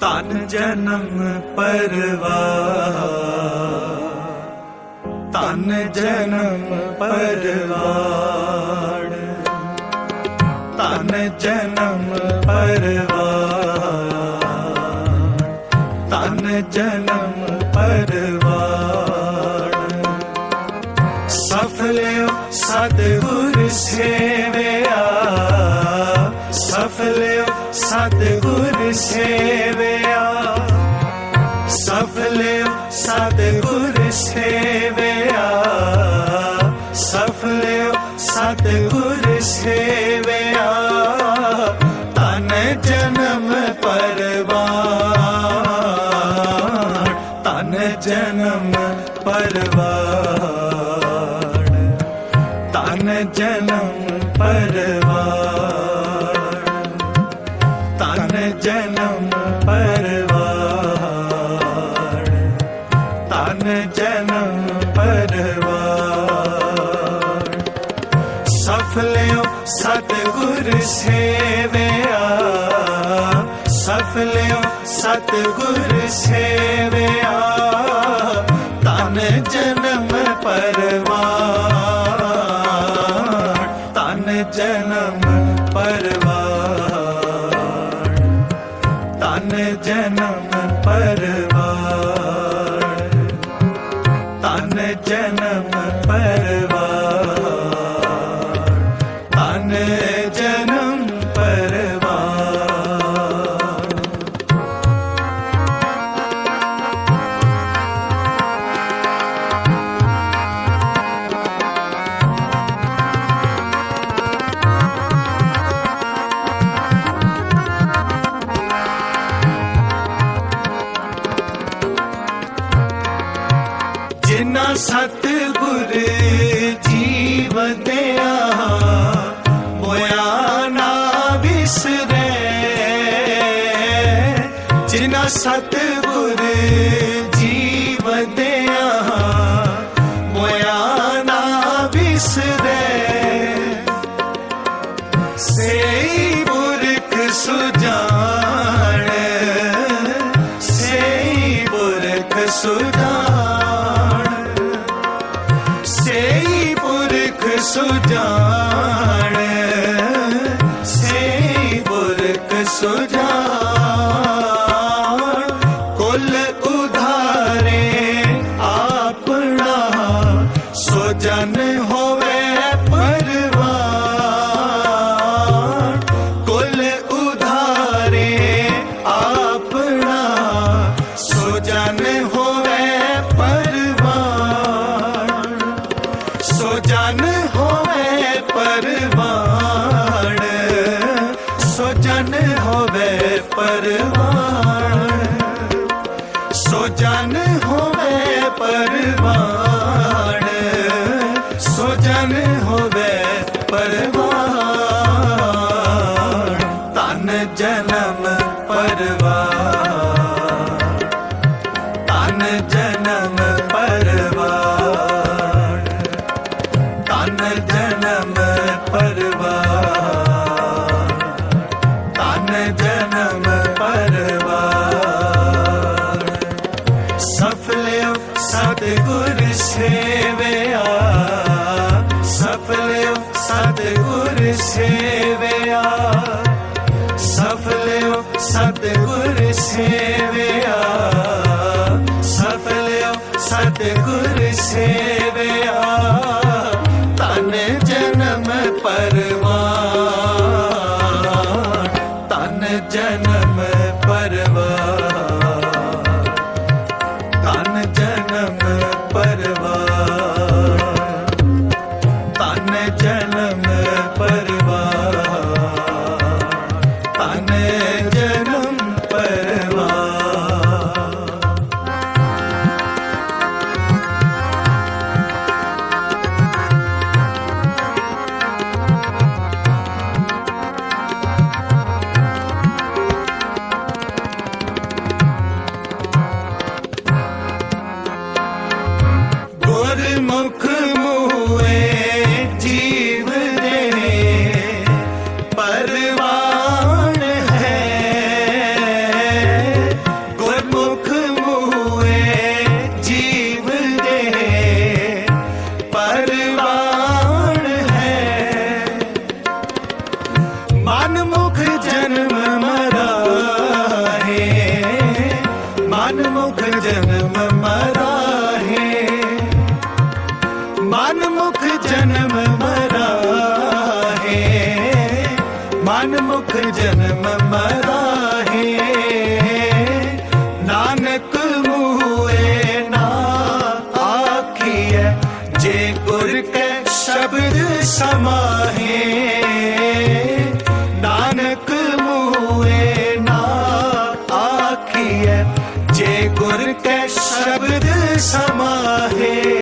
ਤਨ ਜਨਮ ਪਰਵਾਰ ਤਨ ਜਨਮ ਪਰਵਾਰ ਤਨ ਜਨਮ ਪਰਵਾਰ ਤਨ ਜਨਮ ਪਰਵਾਰ ਸਫਲਿਓ ਸਤਿਗੁਰ ਸੇਵਿਆ। ਸਫਲਿਓ ਸਤਿਗੁਰ ਸੇਵਿਆ ਸਫਲਿਓ ਸਤਿਗੁਰ ਸੇਵਿਆ। ਸਫਲਿਓ ਸਤਿਗੁਰ ਸੇਵਿਆ। ਤਨ ਜਨਮ ਪਰਵਾਰ ਤਨ ਜਨਮ ਪਰਵਾਰ ਤਨ ਜਨਮ ਪਰਵਾਰ ਜਨਮ ਪਰਵਾਰ। ਤਨ ਜਨਮ ਪਰਵਾਰ। ਸਫਲਿਓ ਸਤਿਗੁਰ ਸੇਵਿਆ। ਸਫਲਿਓ ਸਤਿਗੁਰ ਸੇਵਿਆ। ਤਨ ਜਨਮ ਸਤਿਗੁਰ ਜੀਵਦਿਆ ਹੋਇਆ ਨਾ ਵਿਸਰੇ। ਜਿਨ੍ਹਾਂ ਸਤਿਗੁਰ ਜੀਵ ਦਿਆ ਹੋਇਆ ਨਾ ਵਿਸਰੇ। ਸੇਈ ਬੁਰਖ ਸੁਜਾਨ, ਸੇਈ ਬੁਰਖ ਸੁਜਾਨ। ਪੁਰਖ ਸੁਜਾਨ ਪੁਰਖ ਸੁਜਾਨ ਪਰਵਾਣ ਸੋ ਜਨ ਹੋਵੇ ਪਰਵਾਣ ਸੋ ਜਨ ਹੋਵੇ ਪਰਵਾਣ ਤਨ ਜਨਮ ਪਰਵਾਰ ਤਨ ਜਨਮ ਪਰਵਾਰ ਤਨ ਜਨਮ ਪਰਵਾਰ ਸਤਿਗੁਰ ਸੇਵਿਆ ਸਫਲਿਓ ਸਤਿਗੁਰ ਸੇਵਿਆ। ਸਫਲਿਓ ਸਤਿਗੁਰ ਸੇਵਿਆ ਸਫਲਿਓ ਸਤਿਗੁਰ ਸੇਵਿਆ। ਤਨ ਜਨਮ ਪਰਵਾਰ ਤਨ ਜਨਮ सा